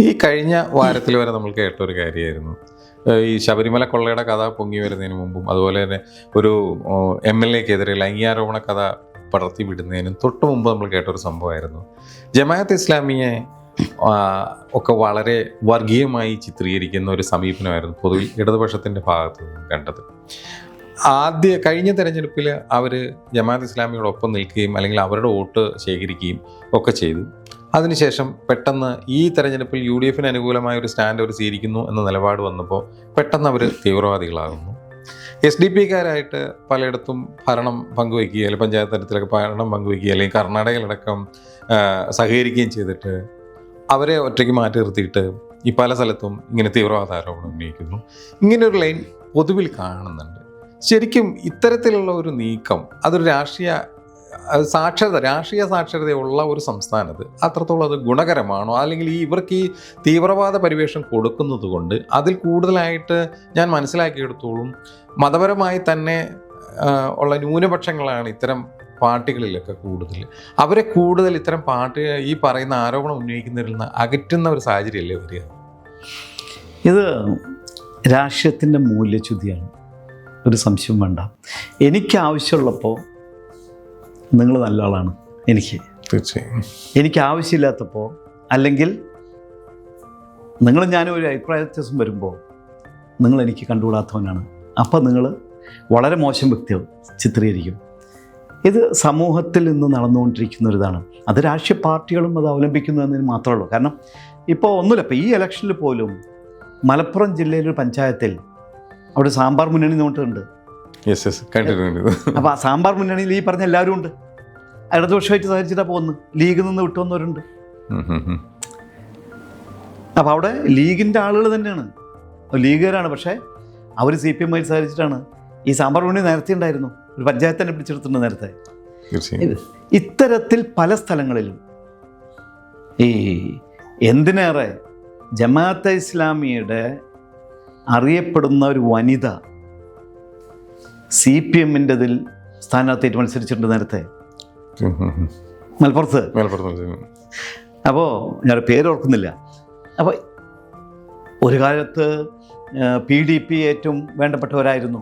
ഈ കഴിഞ്ഞ വാരത്തിൽ വരെ നമ്മൾ കേട്ട ഒരു കാര്യമായിരുന്നു. ഈ ശബരിമല കൊള്ളയുടെ കഥ പൊങ്ങി വരുന്നതിന് മുമ്പും അതുപോലെ തന്നെ ഒരു എം എൽ എക്കെതിരെ ലൈംഗികാരോപണ കഥ പടർത്തി വിടുന്നതിനും തൊട്ട് മുമ്പ് നമ്മൾ കേട്ട ഒരു സംഭവമായിരുന്നു. ജമാഅത്ത് ഇസ്ലാമിയെ ഒക്കെ വളരെ വർഗീയമായി ചിത്രീകരിക്കുന്ന ഒരു സമീപനമായിരുന്നു പൊതുവിൽ ഇടതുപക്ഷത്തിന്റെ ഭാഗത്ത് നിന്ന് കണ്ടത്. ആദ്യ കഴിഞ്ഞ തെരഞ്ഞെടുപ്പിൽ അവർ ജമാഅത്ത് ഇസ്ലാമിയോടൊപ്പം നിൽക്കുകയും അല്ലെങ്കിൽ അവരുടെ വോട്ട് ശേഖരിക്കുകയും ഒക്കെ ചെയ്തു. അതിനുശേഷം പെട്ടെന്ന് ഈ തെരഞ്ഞെടുപ്പിൽ യു ഡി എഫിന് അനുകൂലമായ ഒരു സ്റ്റാൻഡ് അവർ സ്വീകരിക്കുന്നു എന്ന നിലപാട് വന്നപ്പോൾ പെട്ടെന്ന് അവർ തീവ്രവാദികളാകുന്നു. എസ് ഡി പിക്കാരായിട്ട് പലയിടത്തും ഭരണം പങ്കുവയ്ക്കുക അല്ലെങ്കിൽ പഞ്ചായത്ത് തലത്തിലൊക്കെ ഭരണം പങ്കുവയ്ക്കുക അല്ലെങ്കിൽ കർണാടകയിലടക്കം സഹകരിക്കുകയും ചെയ്തിട്ട് അവരെ ഒറ്റയ്ക്ക് മാറ്റി നിർത്തിയിട്ട് ഈ പല സ്ഥലത്തും ഇങ്ങനെ തീവ്രവാദ ആരോപണം ഉന്നയിക്കുന്നു ഇങ്ങനൊരു ലൈൻ പൊതുവിൽ കാണുന്നുണ്ട്. ശരിക്കും ഇത്തരത്തിലുള്ള ഒരു നീക്കം അതൊരു രാഷ്ട്രീയ സാക്ഷരത രാഷ്ട്രീയ സാക്ഷരതയുള്ള ഒരു സംസ്ഥാനത്ത് അത്രത്തോളം അത് ഗുണകരമാണോ? അല്ലെങ്കിൽ ഈ ഇവർക്ക് ഈ തീവ്രവാദ പരിവേഷം കൊടുക്കുന്നത് കൊണ്ട് അതിൽ കൂടുതലായിട്ട് ഞാൻ മനസ്സിലാക്കിയെടുത്തോളും മതപരമായി തന്നെ ഉള്ള ന്യൂനപക്ഷങ്ങളാണ് ഇത്തരം പാർട്ടികളിലൊക്കെ കൂടുതൽ. അവരെ കൂടുതൽ ഇത്തരം പാർട്ടി ഈ പറയുന്ന ആരോപണം ഉന്നയിക്കുന്നതിൽ നിന്ന് അകറ്റുന്ന ഒരു സാഹചര്യമല്ലേ വരിക? ഇത് രാഷ്ട്രീയത്തിന്റെ മൂല്യച്യുതിയാണ്. ഒരു സംശയം വേണ്ട. എനിക്ക് ആവശ്യമുള്ളപ്പോൾ നിങ്ങൾ നല്ല ആളാണ്. എനിക്ക്. തീർച്ചയായും. എനിക്ക് ആവശ്യമില്ലാത്തപ്പോൾ അല്ലെങ്കിൽ നിങ്ങൾ ഞാനും ഒരു അഭിപ്രായ വ്യത്യാസം വരുമ്പോൾ നിങ്ങൾ എനിക്ക് കണ്ടുകൂടാത്തവനാണ്. അപ്പോൾ നിങ്ങൾ വളരെ മോശം വ്യക്തികൾ ചിത്രീകരിക്കും. ഇത് സമൂഹത്തിൽ നിന്ന് നടന്നുകൊണ്ടിരിക്കുന്ന ഒരിതാണ്. അത് രാഷ്ട്രീയ പാർട്ടികളും അത് അവലംബിക്കുന്നു എന്നതിന് മാത്രമേ ഉള്ളൂ. കാരണം ഇപ്പോൾ ഒന്നുമില്ല. ഇപ്പോൾ ഈ ഇലക്ഷനിൽ പോലും മലപ്പുറം ജില്ലയിലൊരു പഞ്ചായത്തിൽ അവിടെ സാമ്പാർ മുന്നണി നോട്ടുണ്ട് യെസ് യെസ് കണ്ടിട്ടുണ്ട് അപ്പോൾ ആ സാമ്പാർ മുന്നണിയിൽ ഈ പറഞ്ഞ എല്ലാവരും ഉണ്ട്. ഇടതുപക്ഷമായിട്ട് സഹകരിച്ചിട്ടാണ് പോകുന്നത്. ലീഗിൽ നിന്ന് വിട്ടുവന്നവരുണ്ട് അപ്പോൾ അവിടെ ലീഗിന്റെ ആളുകൾ തന്നെയാണ്. ലീഗുകാരാണ്. പക്ഷേ അവർ സി പി എമ്മായി സഹകരിച്ചിട്ടാണ് ഈ സാമ്പാർ മുന്നണി നേരത്തെ ഉണ്ടായിരുന്നു. ഒരു പഞ്ചായത്ത് തന്നെ പിടിച്ചെടുത്തിട്ടുണ്ട് നേരത്തെ. ഇത് ഇത്തരത്തിൽ പല സ്ഥലങ്ങളിലും ഈ എന്തിനേറെ ജമാഅത്തെ ഇസ്ലാമിയുടെ അറിയപ്പെടുന്ന ഒരു വനിത സി പി എമ്മിന്റെതിൽ സ്ഥാനാർത്ഥിയായിട്ട് മത്സരിച്ചിട്ടുണ്ട് നേരത്തെ. മലപ്പുറത്ത്. മലപ്പുറത്ത്. അപ്പോൾ ഞാൻ പേര് ഓർക്കുന്നില്ല. അപ്പോൾ ഒരു കാലത്ത് പി ഡി പി ഏറ്റവും വേണ്ടപ്പെട്ടവരായിരുന്നു.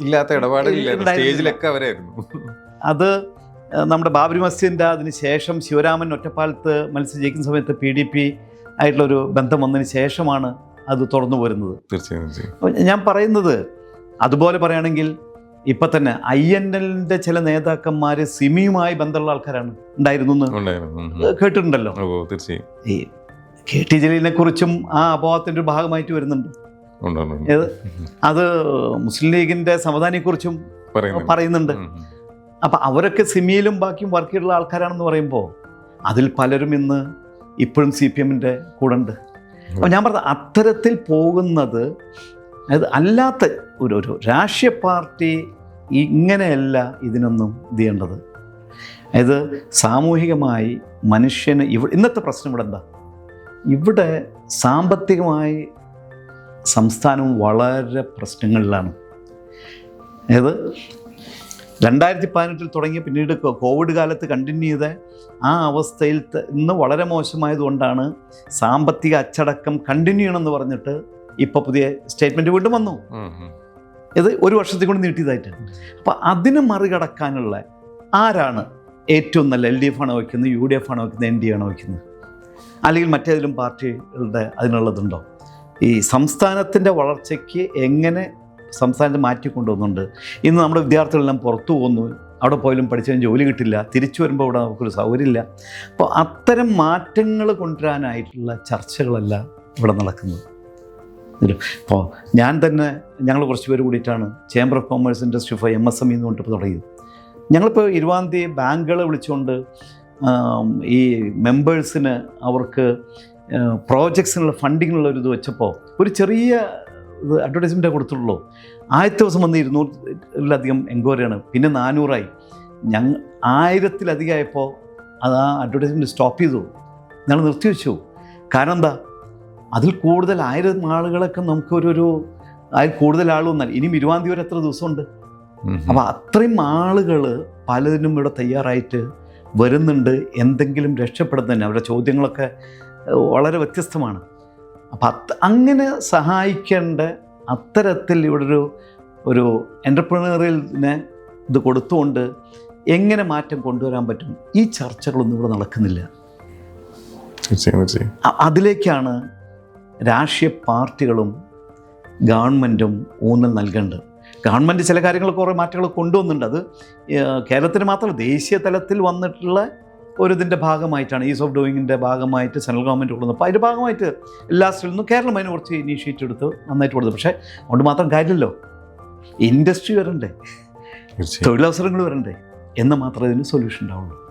ഇല്ലാത്ത ഇടപാടില്ല. സ്റ്റേജിലൊക്കെ അവരായിരുന്നു. അത് നമ്മുടെ ബാബരി മസ്ജിദിന്റെ അതിന് ശേഷം ശിവരാമൻ ഒറ്റപ്പാലത്ത് മത്സരം ജയിക്കുന്ന സമയത്ത് പി ഡി പി ആയിട്ടുള്ളൊരു ബന്ധം വന്നതിന് ശേഷമാണ് അത് തുറന്നു പോരുന്നത്. തീർച്ചയായും ഞാൻ പറയുന്നത് അതുപോലെ പറയുകയാണെങ്കിൽ ഇപ്പൊ തന്നെ ഐ എൻ എല്ലിന്റെ ചില നേതാക്കന്മാര് സിമിയുമായി ബന്ധമുള്ള ആൾക്കാരാണ്. ഉണ്ടായിരുന്നു. കേട്ടിട്ടുണ്ടല്ലോ. ഈ കെ ടി ജലീലിനെ കുറിച്ചും ആ അപവാദത്തിന്റെ ഒരു ഭാഗമായിട്ട് വരുന്നുണ്ട്? അത് മുസ്ലിം ലീഗിന്റെ സമതാനിയെക്കുറിച്ചും കുറിച്ചും പറയുന്നുണ്ട്. ഉം. അവരൊക്കെ സിമിയിലും ബാക്കിയും വർക്ക് ചെയ്തിട്ടുള്ള ആൾക്കാരാണെന്ന് പറയുമ്പോൾ അതിൽ പലരും ഇന്ന് ഇപ്പോഴും സി പി എമ്മിന്റെ കൂടെ ഉണ്ട് അപ്പൊ ഞാൻ പറഞ്ഞ അത്തരത്തിൽ പോകുന്നത് അത് അല്ലാത്ത ഒരു ഒരു രാഷ്ട്രീയ പാർട്ടി ഇങ്ങനെയല്ല ഇതിനൊന്നും ഇത് ചെയ്യേണ്ടത്. അതായത് സാമൂഹികമായി മനുഷ്യന് ഇവ ഇന്നത്തെ പ്രശ്നം ഇവിടെ എന്താ? ഇവിടെ സാമ്പത്തികമായി സംസ്ഥാനം വളരെ പ്രശ്നങ്ങളിലാണ്. അതായത് രണ്ടായിരത്തി പതിനെട്ടിൽ തുടങ്ങിയ പിന്നീട് കോവിഡ് കാലത്ത് കണ്ടിന്യൂ ചെയ്ത ആ അവസ്ഥയിൽ ഇന്ന് വളരെ മോശമായതുകൊണ്ടാണ് സാമ്പത്തിക അച്ചടക്കം കണ്ടിന്യൂ ചെയ്യണമെന്ന് പറഞ്ഞിട്ട് ഇപ്പോൾ പുതിയ സ്റ്റേറ്റ്മെന്റ് വീണ്ടും വന്നു. ഇത് ഒരു വർഷത്തിൽ കൊണ്ട് നീട്ടിയതായിട്ടുണ്ട് അപ്പോൾ അതിനെ മറികടക്കാനുള്ള ആരാണ് ഏറ്റവും നല്ല എൽ ഡി എഫ് ആണോ വയ്ക്കുന്നത് യു ഡി എഫ് ആണോ വയ്ക്കുന്നത് എൻ ഡി ആണോ വയ്ക്കുന്നത്? അല്ലെങ്കിൽ മറ്റേതെങ്കിലും പാർട്ടികളുടെ അതിനുള്ളതുണ്ടോ? ഈ സംസ്ഥാനത്തിന്റെ വളർച്ചയ്ക്ക് എങ്ങനെ സംസ്ഥാനത്തെ മാറ്റിക്കൊണ്ടുവന്നുണ്ട്? ഇന്ന് നമ്മുടെ വിദ്യാർത്ഥികളെല്ലാം പുറത്തു പോകുന്നു അവിടെ പോയാലും പഠിച്ചാലും ജോലി കിട്ടില്ല. തിരിച്ചു വരുമ്പോൾ ഇവിടെ നമുക്കൊരു സൗകര്യമില്ല. അപ്പോൾ അത്തരം മാറ്റങ്ങൾ കൊണ്ടുവരാനായിട്ടുള്ള ചർച്ചകളല്ല ഇവിടെ നടക്കുന്നത്. ഇപ്പോൾ ഞാൻ തന്നെ ഞങ്ങൾ കുറച്ച് പേര് കൂടിയിട്ടാണ് chamber of commerce industry for M S M എന്ന് പറഞ്ഞിട്ട് തുടങ്ങിയത്. ഞങ്ങളിപ്പോൾ ഇരുപതാം തീയതി ബാങ്കുകളെ വിളിച്ചുകൊണ്ട് ഈ മെമ്പേഴ്സിന് അവർക്ക് പ്രോജക്ട്സിനുള്ള ഫണ്ടിങ്ങിനുള്ള ഒരു ഇത് വെച്ചപ്പോൾ ഒരു ചെറിയ അഡ്വർടൈസ്മെന്റേ കൊടുത്തുള്ളൂ ആദ്യത്തെ ദിവസം വന്ന് ഇരുന്നൂറിലധികം എൻക്വയറിയാണ്. പിന്നെ നാനൂറായി. ഞങ്ങൾ ആയിരത്തിലധികമായപ്പോൾ അത് ആ അഡ്വർടൈസ്മെന്റ് സ്റ്റോപ്പ് ചെയ്തു. ഞങ്ങൾ നിർത്തിവെച്ചു. കാരണം എന്താ? അതിൽ കൂടുതൽ ആയിരം ആളുകളൊക്കെ നമുക്കൊരു ഒരു അതിൽ കൂടുതൽ ആളൊന്നല്ല ഇനിയും ഇരുപതാം വരെ എത്ര ദിവസമുണ്ട്. അപ്പോൾ അത്രയും ആളുകൾ പലതിനും ഇവിടെ തയ്യാറായിട്ട് വരുന്നുണ്ട്. എന്തെങ്കിലും രക്ഷപ്പെടുന്നതന്നെ അവരുടെ ചോദ്യങ്ങളൊക്കെ വളരെ വ്യത്യസ്തമാണ്. അപ്പം അത് അങ്ങനെ സഹായിക്കേണ്ട അത്തരത്തിൽ ഇവിടെ ഒരു ഒരു എന്റർപ്രണറിനെ ഇത് കൊടുത്തുകൊണ്ട് എങ്ങനെ മാറ്റം കൊണ്ടുവരാൻ പറ്റും? ഈ ചർച്ചകളൊന്നും ഇവിടെ നടക്കുന്നില്ല. അതിലേക്കാണ് രാഷ്ട്രീയ പാർട്ടികളും ഗവൺമെന്റും ഊന്നൽ നൽകേണ്ടത് ഗവൺമെന്റ് ചില കാര്യങ്ങൾ കുറേ മാറ്റങ്ങൾ കൊണ്ടുവന്നുണ്ട് അത് കേരളത്തിന് മാത്രമല്ല ദേശീയ തലത്തിൽ വന്നിട്ടുള്ള ഒരു ഇതിന്റെ ഭാഗമായിട്ടാണ് ഈസ് ഓഫ് ഡൂയിങ്ങിന്റെ ഭാഗമായിട്ട് സെൻട്രൽ ഗവൺമെന്റ് കൊടുക്കുന്നത് അപ്പോൾ അതിന്റെ ഭാഗമായിട്ട് എല്ലാ സ്ഥലത്തും നിന്നും കേരളം അതിന് കുറച്ച് ഇനീഷ്യേറ്റീവ് എടുത്ത് നന്നായിട്ട് കൊടുത്തു. പക്ഷേ അതുകൊണ്ട് മാത്രം കാര്യമല്ലോ ഇൻഡസ്ട്രി വരണ്ടേ? തൊഴിലവസരങ്ങൾ വരണ്ടേ? എന്ന് മാത്രമേ ഇതിന് സൊല്യൂഷൻ ഉണ്ടാവുള്ളൂ.